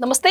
నమస్తే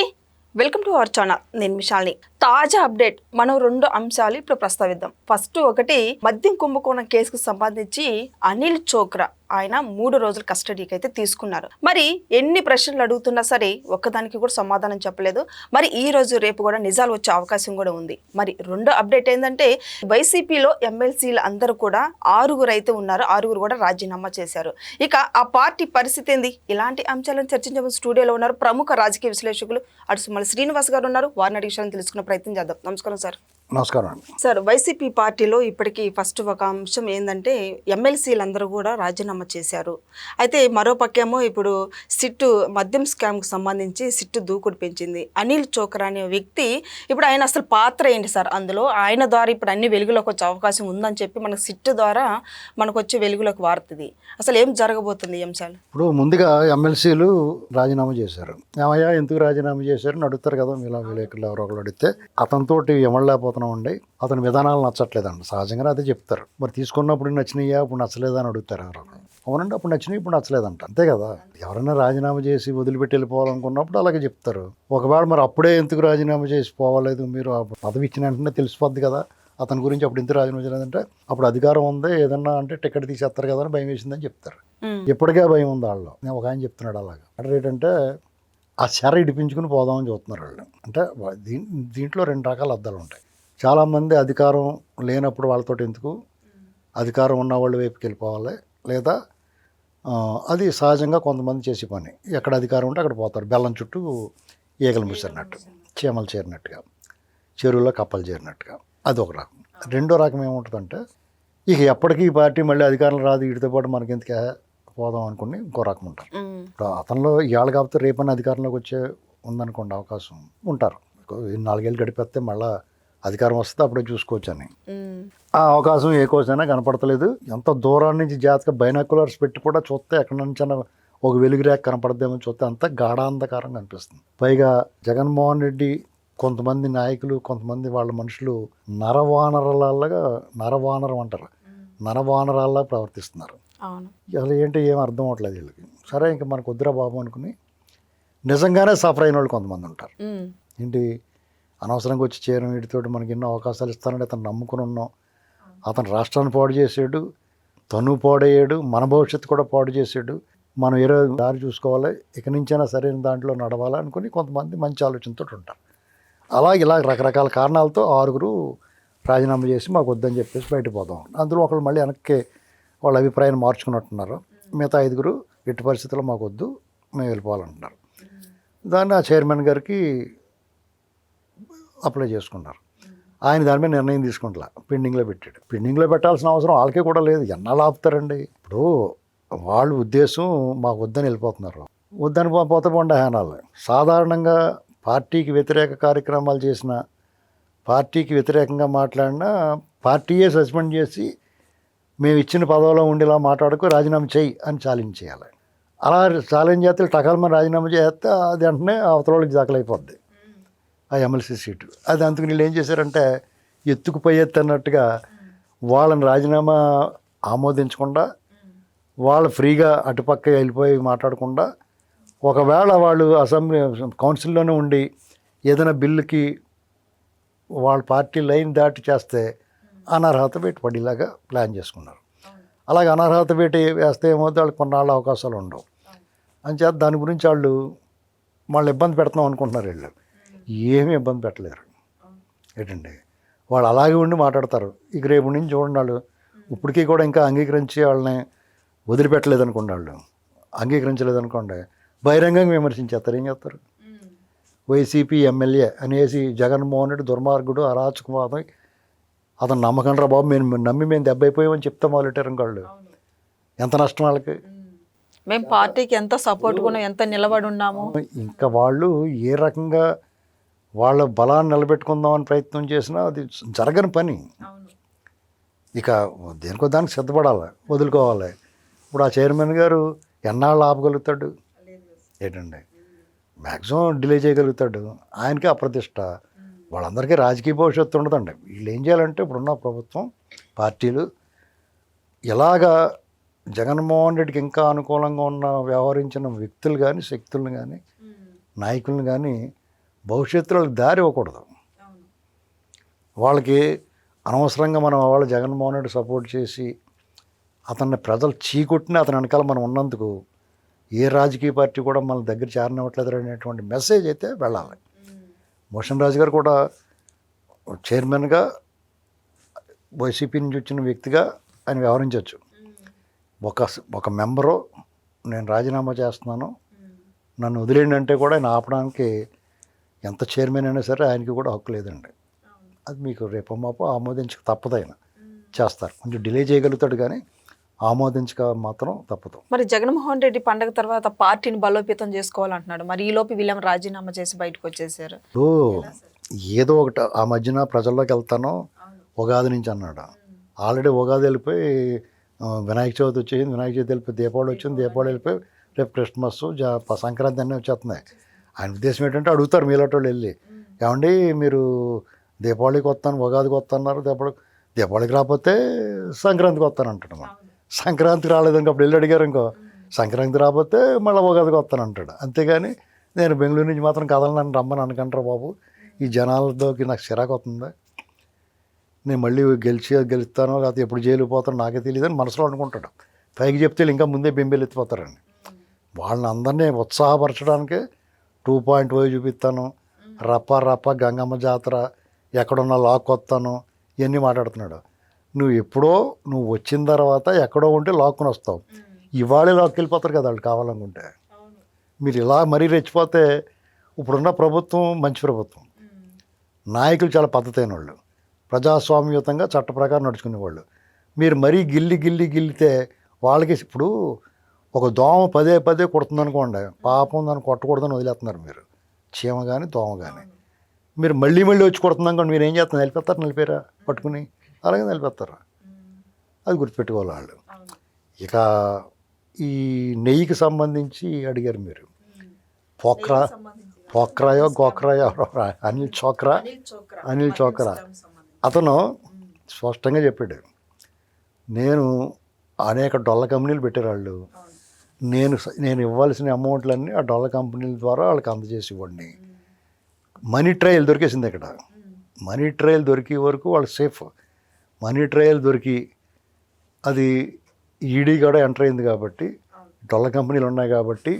welcome to our channel. నేను మిషాల్ని. తాజా అప్డేట్ మనం రెండు అంశాలు ఇప్పుడు ప్రస్తావిద్దాం. ఫస్ట్ ఒకటి మద్యం కుంభకోణం కేసుకు సంబంధించి అనిల్ చోక్రా. ఆయన మూడు రోజులు కస్టడీకి అయితే తీసుకున్నారు. మరి ఎన్ని ప్రశ్నలు అడుగుతున్నా సరే ఒక్కదానికి కూడా సమాధానం చెప్పలేదు. మరి ఈ రోజు రేపు కూడా నిజాలు వచ్చే అవకాశం కూడా ఉంది. మరి రెండో అప్డేట్ ఏంటంటే వైసీపీలో ఎమ్మెల్సీలు అందరూ కూడా ఆరుగురు అయితే ఉన్నారు. ఆరుగురు కూడా రాజీనామా చేశారు. ఇక ఆ పార్టీ పరిస్థితి ఏంది? ఇలాంటి అంశాలను చర్చించబోయే స్టూడియోలో ఉన్నారు ప్రముఖ రాజకీయ విశ్లేషకులు అటు సుమల శ్రీనివాస్ గారు ఉన్నారు. వారిని అడిగిన తెలుసుకునే ప్రయత్నం చేద్దాం. నమస్కారం సార్. నమస్కారం అండి. సార్ వైసీపీ పార్టీలో ఇప్పటికీ ఫస్ట్ ఒక అంశం ఏంటంటే ఎమ్మెల్సీలు అందరూ కూడా రాజీనామా చేశారు. అయితే మరో పక్కేమో ఇప్పుడు సిట్టు మద్యం స్కామ్కి సంబంధించి సిట్టు దూకుడు పెంచింది. అనిల్ చోక్రా అనే వ్యక్తి ఇప్పుడు ఆయన అసలు పాత్ర ఏంటి సార్ అందులో? ఆయన ద్వారా ఇప్పుడు అన్ని వెలుగులోకి వచ్చే అవకాశం ఉందని చెప్పి మనకు సిట్టు ద్వారా మనకు వచ్చే వెలుగులోకి వారుతుంది. అసలు ఏం జరగబోతుంది ఈ అంశాలు? ఇప్పుడు ముందుగా ఎమ్మెల్సీలు రాజీనామా చేశారు. ఏమయ్యా ఎందుకు రాజీనామా చేశారు అని అడుగుతారు కదా మీలా విలేకరులు ఎవరో ఒకరు అడిగితే. అతనితోటి ఎమడలేకపోతున్నాం అండి అతని విధానాలు నచ్చట్లేదండి. సహజంగానే అదే చెప్తారు. మరి తీసుకున్నప్పుడు నచ్చినాయా? ఇప్పుడు నచ్చలేదా? అని అడుగుతారు ఎవరో. ఒకరు. అవునండి అప్పుడు నచ్చినాయి ఇప్పుడు నచ్చలేదంట. అంతే కదా. ఎవరైనా రాజీనామా చేసి వదిలిపెట్టి వెళ్ళిపోవాలనుకున్నప్పుడు అలాగే చెప్తారు. ఒకవేళ మరి అప్పుడే ఎందుకు రాజీనామా చేసి పోవాలేదు? మీరు ఆ పదవి ఇచ్చిన వెంటనే తెలిసిపోద్ది కదా. అతని గురించి అప్పుడు ఎందుకు రాజీనామా చేయలేదంటే అప్పుడు అధికారం ఉంది ఏదన్నా అంటే టికెట్ తీసేస్తారు కదా అని భయం వేసిందని చెప్తారు. ఉమ్, ఇప్పటికే భయం ఉంది వాళ్ళు నేను ఒక ఆయన చెప్తున్నాడు అలాగా. అంటే ఏంటంటే ఆ చెర ఇడిపించుకుని పోదామని చూస్తున్నారు వాళ్ళు. అంటే దీంట్లో రెండు రకాల అర్థాలు ఉంటాయి. చాలామంది అధికారం లేనప్పుడు వాళ్ళతో ఎందుకు? అధికారం ఉన్న వాళ్ళ వైపుకి వెళ్ళిపోవాలి. లేదా అది సహజంగా కొంతమంది చేసే పని. ఎక్కడ అధికారం ఉంటే అక్కడ పోతారు. బెల్లం చుట్టూ ఈగలు ముసిరినట్టు చీమలు చేరినట్టుగా. చెరువులో కప్పలు చేరినట్టుగా. అది ఒక రకం. రెండో రకం ఏముంటుందంటే ఇక ఎప్పటికీ ఈ పార్టీ మళ్ళీ అధికారం రాదు. వీటితో పాటు మనకి ఎందుకు పోదాం అనుకుని ఇంకో రకం ఉంటారు. ఇప్పుడు అతనిలో ఇవాళ కాకపోతే రేపన్న అధికారంలోకి వచ్చే ఉందనుకోండి అవకాశం ఉంటారు. నాలుగేళ్ళు గడిపేస్తే మళ్ళీ అధికారం వస్తే అప్పుడే చూసుకోవచ్చు అని. ఆ అవకాశం ఏ కోసమైనా కనపడతలేదు. ఎంత దూరం నుంచి జాతక బైనాకులర్స్ పెట్టి కూడా చూస్తే ఎక్కడి నుంచైనా ఒక వెలుగు రేఖ కనపడద్దేమో చూస్తే అంతా గాఢాంధకారం కనిపిస్తుంది. పైగా జగన్మోహన్ రెడ్డి కొంతమంది నాయకులు కొంతమంది వాళ్ళ మనుషులు నరవానరలాగా నరవానరం అంటారు. నరవానరాల్లా ప్రవర్తిస్తున్నారు. అసలు ఏంటి ఏం అర్థం అవట్లేదు వీళ్ళకి. సరే ఇంకా మనకు వద్దురా బాబు అనుకుని నిజంగానే సఫర్ అయిన వాళ్ళు కొంతమంది ఉంటారు. ఏంటి? అనవసరంగా వచ్చి చేరం వీటితోటి మనకి ఎన్నో అవకాశాలు ఇస్తానంటే అతను నమ్ముకుని ఉన్నాం. అతను రాష్ట్రాన్ని పాడు చేసాడు తను పాడయ్యాడు మన భవిష్యత్తు కూడా పాడు చేసాడు. మనం ఏదో దారి చూసుకోవాలి ఇక నుంచైనా సరైన దాంట్లో నడవాలి అనుకుని కొంతమంది మంచి ఆలోచనతో ఉంటారు. అలా ఇలా రకరకాల కారణాలతో ఆరుగురు రాజీనామా చేసి మాకు వద్దని చెప్పేసి బయట పోదాం. అందులో ఒకళ్ళు మళ్ళీ వెనక్కి వాళ్ళ అభిప్రాయాన్ని మార్చుకున్నట్టున్నారు. మిగతా ఐదుగురు ఎట్టి పరిస్థితుల్లో మాకు వద్దు మేము వెళ్ళిపోవాలంటున్నారు. దాన్ని ఆ చైర్మన్ గారికి అప్లై చేసుకున్నారు ఆయన దాని మీద నిర్ణయం తీసుకుంటా పెండింగ్లో పెట్టాడు. పెండింగ్లో పెట్టాల్సిన అవసరం వాళ్ళకి కూడా లేదు. ఎన్నాళ్ళు ఆపుతారండి? ఇప్పుడు వాళ్ళ ఉద్దేశం మాకు వద్దని వెళ్ళిపోతున్నారు. వద్దని పో- పోతే పోండి హేనాలు సాధారణంగా పార్టీకి వ్యతిరేక కార్యక్రమాలు చేసిన పార్టీకి వ్యతిరేకంగా మాట్లాడినా పార్టీయే సస్పెండ్ చేసి మేము ఇచ్చిన పదవిలో ఉండేలా మాట్లాడుకు రాజీనామా చేయి అని ఛాలెంజ్ చేయాలి. అలా ఛాలెంజ్ చేస్తే టకాలమని రాజీనామా చేస్తే అది వెంటనే అవతల వాళ్ళకి దాఖలైపోద్ది. ఆ ఎమ్మెల్సీ సీటు. అది అందుకు వీళ్ళు ఏం చేశారంటే ఎత్తుకుపోయి అన్నట్టుగా వాళ్ళని రాజీనామా ఆమోదించకుండా వాళ్ళు ఫ్రీగా అటుపక్క వెళ్ళిపోయి మాట్లాడకుండా ఒకవేళ వాళ్ళు అసెంబ్లీ కౌన్సిల్లోనే ఉండి ఏదైనా బిల్లుకి వాళ్ళ పార్టీ లైన్ దాటి చేస్తే అనర్హత పెట్టి పడేలాగా ప్లాన్ చేసుకున్నారు. అలాగే అనర్హత పెట్టి వేస్తే ఏమవుతుంది వాళ్ళకి కొన్నాళ్ళ అవకాశాలు ఉండవు. అంచేత దాని గురించి వాళ్ళు వాళ్ళు ఇబ్బంది పెడుతున్నాం అనుకుంటున్నారు వీళ్ళు. ఏమీ ఇబ్బంది పెట్టలేరు. ఏంటండి? వాళ్ళు అలాగే ఉండి మాట్లాడతారు. ఇక రేపు నుంచి చూడండి వాళ్ళు. ఇప్పటికీ కూడా ఇంకా అంగీకరించి వాళ్ళని వదిలిపెట్టలేదు అనుకోండి వాళ్ళు. అంగీకరించలేదు అనుకోండి బహిరంగంగా విమర్శించేస్తారు. ఏం చేస్తారు? వైసీపీ ఎమ్మెల్యే అనేసి జగన్మోహన్ రెడ్డి దుర్మార్గుడు అరాచకవాదం. అతను నమ్మకం రా బాబు మేము నమ్మి మేము దెబ్బ అయిపోయామని చెప్తాం మొదలెట్టారు వాళ్ళు. ఎంత నష్టం వాళ్ళకి? మేము. పార్టీకి ఎంత సపోర్ట్ కూడా ఎంత నిలబడి ఉన్నాము? ఇంకా వాళ్ళు ఏ రకంగా వాళ్ళ బలాన్ని నిలబెట్టుకుందామని ప్రయత్నం చేసినా అది జరగని పని. ఇక దేనికో దానికి సిద్ధపడాలి వదులుకోవాలి. ఇప్పుడు ఆ చైర్మన్ గారు ఎన్నాళ్ళు ఆపగలుగుతాడు? ఏంటండి? మ్యాక్సిమం డిలే చేయగలుగుతాడు. ఆయనకి అప్రతిష్ట. వాళ్ళందరికీ రాజకీయ భవిష్యత్తు ఉండదండి. వీళ్ళు ఏం చేయాలంటే ఇప్పుడున్న ప్రభుత్వం పార్టీలు ఎలాగా జగన్మోహన్ రెడ్డికి ఇంకా అనుకూలంగా ఉన్న వ్యవహరించిన వ్యక్తులు కానీ శక్తులను కానీ నాయకులను కానీ భవిష్యత్తులో దారి ఇవ్వకూడదు. వాళ్ళకి అనవసరంగా మనం వాళ్ళు జగన్మోహన్ రెడ్డి సపోర్ట్ చేసి అతన్ని ప్రజలు చీకొట్టిన అతని వెనకాల మనం ఉన్నందుకు ఏ రాజకీయ పార్టీ కూడా మన దగ్గర చేరనివ్వట్లేదు అనేటువంటి మెసేజ్ అయితే వెళ్ళాలి. మోషన్ రాజు గారు కూడా చైర్మన్గా వైసీపీ నుంచి వచ్చిన వ్యక్తిగా ఆయన వ్యవహరించవచ్చు ఒక ఒక మెంబరు నేను రాజీనామా చేస్తున్నాను. నన్ను వదిలేయండి అంటే కూడా ఆయన ఆపడానికి ఎంత చైర్మన్ అయినా సరే ఆయనకి కూడా హక్కు లేదండి. అది మీకు రేపు మాపు ఆమోదించక తప్పదు ఆయన. చేస్తారు. కొంచెం డిలే చేయగలుగుతాడు కానీ ఆమోదించక మాత్రం తప్పదు. మరి జగన్మోహన్ రెడ్డి పండగ తర్వాత పార్టీని బలోపేతం చేసుకోవాలంటున్నాడు. మరి ఈ లోపు వీళ్ళేమో రాజీనామా చేసి బయటకు వచ్చేసారు. ఇప్పుడు ఏదో ఒకటి ఆ మధ్యన ప్రజల్లోకి వెళ్తాను ఉగాది నుంచి అన్నాడు. ఆల్రెడీ ఉగాది వెళ్ళిపోయి వినాయక చవితి వచ్చేసింది. వినాయక చవితి వెళ్ళిపోయి దీపావళి వచ్చింది. దీపావళి వెళ్ళిపోయి రేపు క్రిస్మస్ సంక్రాంతి అన్నీ వచ్చేస్తున్నాయి. ఆయన ఉద్దేశం ఏంటంటే అడుగుతారు మీలాంటి వాళ్ళు ఏమండి మీరు దీపావళికి వస్తాను ఉగాదికి వస్తున్నారు దీపావళి దీపావళికి రాకపోతే సంక్రాంతికి వస్తాను అంటాడు మనం సంక్రాంతికి రాలేదు ఇంక అప్పుడు వెళ్ళి అడిగారు ఇంకో సంక్రాంతి రాకపోతే మళ్ళీ ఉగాదికి వస్తాను అంటాడు అంతేగాని నేను బెంగళూరు నుంచి మాత్రం కదలను రమ్మని అనుకుంటారు బాబు. ఈ జనాలతోకి నాకు చిరాకు వస్తుంది? నేను మళ్ళీ గెలిచి గెలుస్తానో లేకపోతే ఎప్పుడు జైలు పోతానో నాకే తెలియదు అని మనసులో అనుకుంటాడు. పైకి చెప్తే ఇంకా ముందే బెంబేలు ఎత్తిపోతారండి. వాళ్ళని అందరినీ ఉత్సాహపరచడానికి టూ పాయింట్ ఫైవ్ చూపిస్తాను. రప్ప రప్ప గంగమ్మ జాతర ఎక్కడున్నా లాక్ వస్తాను ఇవన్నీ మాట్లాడుతున్నాడు. నువ్వు ఎప్పుడో నువ్వు వచ్చిన తర్వాత ఎక్కడో ఉంటే లాక్కుని వస్తావు. ఇవాళే లాక్కి వెళ్ళిపోతారు కదా వాళ్ళు కావాలనుకుంటే. మీరు ఇలా మరీ రెచ్చిపోతే ఇప్పుడున్న ప్రభుత్వం మంచి ప్రభుత్వం. నాయకులు చాలా పద్ధతి అయిన వాళ్ళు ప్రజాస్వామ్యయుతంగా చట్ట ప్రకారం నడుచుకునేవాళ్ళు. మీరు మరీ గిల్లి గిల్లి గిల్లితే వాళ్ళకి ఇప్పుడు ఒక దోమ పదే పదే కొడుతుంది అనుకోండి పాపం దాన్ని కొట్టకూడదని వదిలేస్తున్నారు మీరు. చీమ కానీ దోమ కానీ మీరు మళ్ళీ మళ్ళీ వచ్చి కొడుతుంది అనుకోండి మీరు ఏం చేస్తున్నారు నిలిపేస్తారు నిలిపారా పట్టుకుని? అలాగే నిలిపేస్తారు. అది గుర్తుపెట్టుకోవాలి వాళ్ళు. ఇక ఈ నెయ్యికి సంబంధించి అడిగారు మీరు. పోక్రా పోక్రాయో గోక్రాయో అనిల్ చోక్రా? అనిల్ చోక్రా. అతను స్పష్టంగా చెప్పాడు. నేను అనేక డొల్ల కంపెనీలు పెట్టారు వాళ్ళు. నేను నేను ఇవ్వాల్సిన అమౌంట్లన్నీ ఆ డొల్ల కంపెనీల ద్వారా వాళ్ళకి అందజేసి ఇవ్వండి. మనీ ట్రయల్ దొరికేసింది ఇక్కడ మనీ ట్రయల్ దొరికే వరకు వాళ్ళు సేఫ్. మనీ ట్రయల్ దొరికి అది ఈడీ కూడా ఎంటర్ అయింది కాబట్టి డొల్ల కంపెనీలు ఉన్నాయి కాబట్టి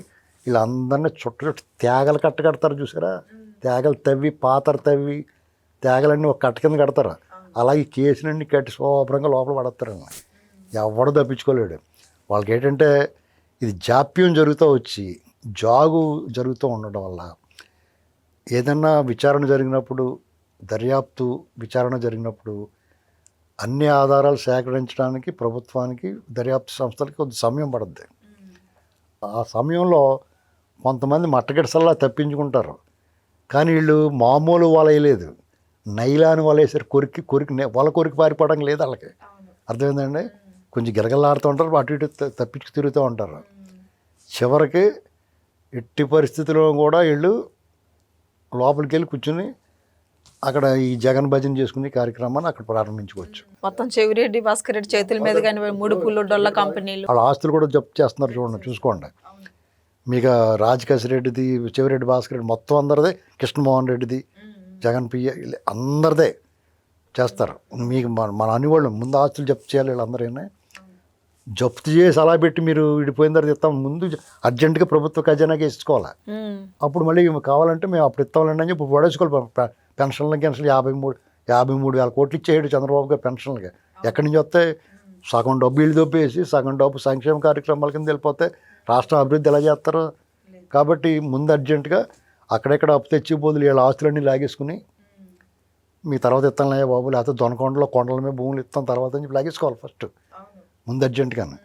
వీళ్ళందరినీ చుట్ట చుట్టూ తేగలు కట్ట కడతారు చూసారా? తేగలు తవ్వి పాతర తవ్వి తేగలన్నీ ఒక కట్ట కింద కడతారు. అలాగే ఈ కేసులన్నీ కట్టి శుభ్రంగా లోపల పడతారు ఎవడు తప్పించుకోలేడు. వాళ్ళకి ఏంటంటే ఇది జాప్యం జరుగుతూ వచ్చి జాగు జరుగుతూ ఉండడం వల్ల ఏదన్నా విచారణ జరిగినప్పుడు దర్యాప్తు విచారణ జరిగినప్పుడు అన్ని ఆధారాలు సేకరించడానికి ప్రభుత్వానికి దర్యాప్తు సంస్థలకి కొంత సమయం పడుద్ది. ఆ సమయంలో కొంతమంది మట్టగిడసల్లా తప్పించుకుంటారు. కానీ వీళ్ళు మామూలు వలయలేదు నైలాని వలేసారు కొరికి కొరికి వల కొరికి పారిపోవడం లేదు వాళ్ళకి. అర్థమైందండి? కొంచెం గిరగలాడుతూ ఉంటారు అటు ఇటు త- తప్పించుకు తిరుగుతూ ఉంటారు. చివరికి ఎట్టి పరిస్థితిలో కూడా వీళ్ళు లోపలికి వెళ్ళి కూర్చుని అక్కడ ఈ జగన్ భజన చేసుకునే కార్యక్రమాన్ని అక్కడ ప్రారంభించుకోవచ్చు. మొత్తం చెవిరెడ్డి భాస్కర్ రెడ్డి చేతుల మీద కానీ మూడు పుల్లు డొల్ల కంపెనీలు. వాళ్ళ ఆస్తులు కూడా జప్తు చేస్తున్నారు చూడండి చూసుకోండి. మీకు రాజకేశ్ రెడ్డిది చెవిరెడ్డి భాస్కర్ రెడ్డి మొత్తం అందరిదే కృష్ణమోహన్ రెడ్డిది జగన్ పియ్య అందరిదే చేస్తారు. మీకు మన మన అనేవాళ్ళు ముందు ఆస్తులు జప్తు చేయాలి వీళ్ళందరైనా. జప్తు చేసి అలా పెట్టి మీరు విడిపోయిన తర్వాత ఇస్తాం. ముందు అర్జెంటుగా ప్రభుత్వ ఖజానాకి ఇచ్చుకోవాలి. అప్పుడు మళ్ళీ కావాలంటే మేము అప్పుడు ఇస్తామండి అని చెప్పి పడేసుకోవాలి పెన్షన్లు యాభై మూడు యాభై మూడు వేల కోట్లు ఇచ్చేయడు చంద్రబాబు గారు పెన్షన్లకి. ఎక్కడి నుంచి వస్తే సగం డబ్బు ఇల్లు దొబ్బేసి సగం డబ్బు సంక్షేమ కార్యక్రమాల కింద వెళ్ళిపోతే రాష్ట్రం అభివృద్ధి ఎలా చేస్తారు? కాబట్టి ముందు అర్జెంటుగా అక్కడెక్కడ అప్పు తెచ్చి బదులు వీళ్ళ ఆస్తులన్నీ లాగేసుకుని మీ తర్వాత ఇస్తానులే బాబు లేకపోతే దొనకొండలో కొండల మీద భూములు ఇస్తాం తర్వాత అని చెప్పి లాగేసుకోవాలి ఫస్ట్ ముందు అర్జెంటుగానే.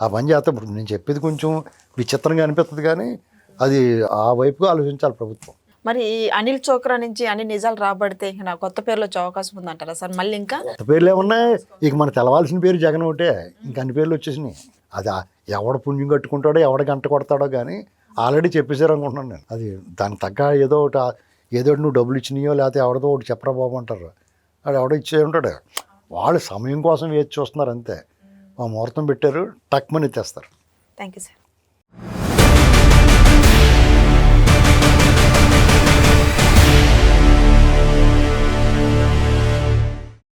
ఆ పని చేస్తే ఇప్పుడు నేను చెప్పేది కొంచెం విచిత్రంగా అనిపిస్తుంది కానీ అది ఆ వైపుగా ఆలోచించాలి ప్రభుత్వం. మరి ఈ అనిల్ చోక్రా నుంచి అన్ని నిజాలు రాబడితే ఇక నా కొత్త పేర్లు వచ్చే అవకాశం ఉందంటారా సార్? మళ్ళీ ఇంకా? కొత్త పేర్లు ఏమన్నాయి ఇక మనకు తెలవాల్సిన పేరు జగన్ ఒకటే. ఇంకా అన్ని పేర్లు వచ్చేసినాయి. అది ఎవడ పుణ్యం కట్టుకుంటాడో ఎవడ గంట కొడతాడో కానీ ఆల్రెడీ చెప్పేశారు అనుకుంటున్నాను నేను. అది దానికి తగ్గ ఏదో ఒకటి ఏదో నువ్వు డబ్బులు ఇచ్చినాయో లేకపోతే ఎవడదో ఒకటి చెప్పరా బాబు అంటారు. వాడు ఎవడో ఇచ్చే ఉంటాడు. వాళ్ళు సమయం కోసం వేచి చూస్తున్నారు అంతే. మా ముహూర్తం పెట్టారు టక్మని తెస్తారు. Thank you sir